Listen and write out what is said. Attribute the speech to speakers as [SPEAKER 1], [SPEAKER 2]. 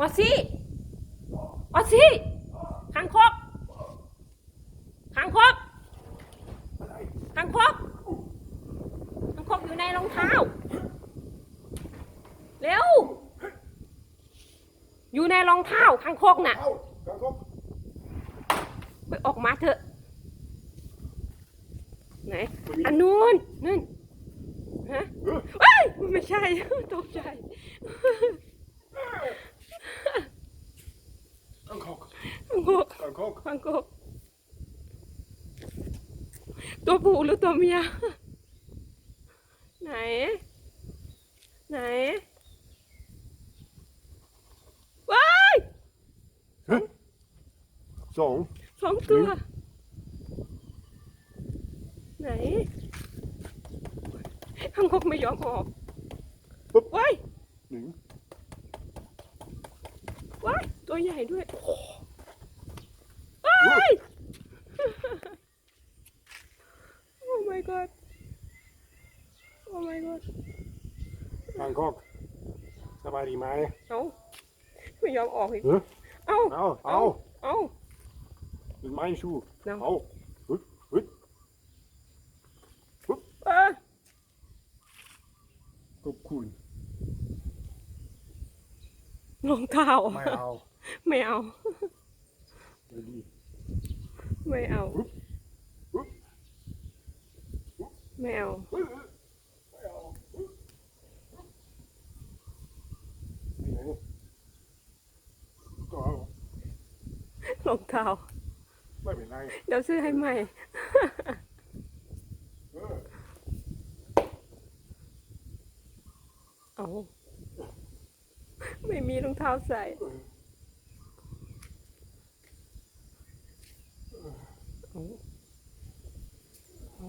[SPEAKER 1] ออสซี่ออสซี่คางคกคางคกคางคกคางคกอยู่ในรองเท้า เร็ว อยู่ในรองเท้าคางคกน่ะ
[SPEAKER 2] เอ้ากังคก
[SPEAKER 1] ไปออกมาเถอะ ไหน อันนู้นนู่นฮะ
[SPEAKER 2] เออ
[SPEAKER 1] เอ้ย ไม่ใช่ ตกใจ
[SPEAKER 2] กังคก
[SPEAKER 1] คา งคก
[SPEAKER 2] กังคก
[SPEAKER 1] คางคกตัวผู้หรือตัวเมีย ไหน ไหนว้าย
[SPEAKER 2] ฮะสอง
[SPEAKER 1] สองตัว ไหนคางคกไม่ยอมออก
[SPEAKER 2] ปุ๊บ
[SPEAKER 1] ว้าย
[SPEAKER 2] หนึ่ง
[SPEAKER 1] ว้ายตัวใหญ่ด้วยว้าย โอ้ my god โอ้ my god
[SPEAKER 2] กังคกสบายดีไหม
[SPEAKER 1] เอาไม่ยอมออกอีก
[SPEAKER 2] เออ
[SPEAKER 1] เอา
[SPEAKER 2] เอาเอา
[SPEAKER 1] เอา
[SPEAKER 2] เป็นไม้ชู
[SPEAKER 1] เอา
[SPEAKER 2] เอาฮึดฮึด
[SPEAKER 1] เออ
[SPEAKER 2] ขอบคุณ
[SPEAKER 1] รองเท้า
[SPEAKER 2] ไม่เอา
[SPEAKER 1] ไม่เอา
[SPEAKER 2] ไม่ดี
[SPEAKER 1] ไม่เอา
[SPEAKER 2] ฮึบฮึบ
[SPEAKER 1] ไม่เอา
[SPEAKER 2] ฮึบไม่เอาฮึบไปไหนก็เอา
[SPEAKER 1] รองเท้า
[SPEAKER 2] ไม่เป็นไร
[SPEAKER 1] เดี๋ยวซื้อให้ใหม่
[SPEAKER 2] เอา
[SPEAKER 1] ไม่มีรองเท้าใส่ เอาเอา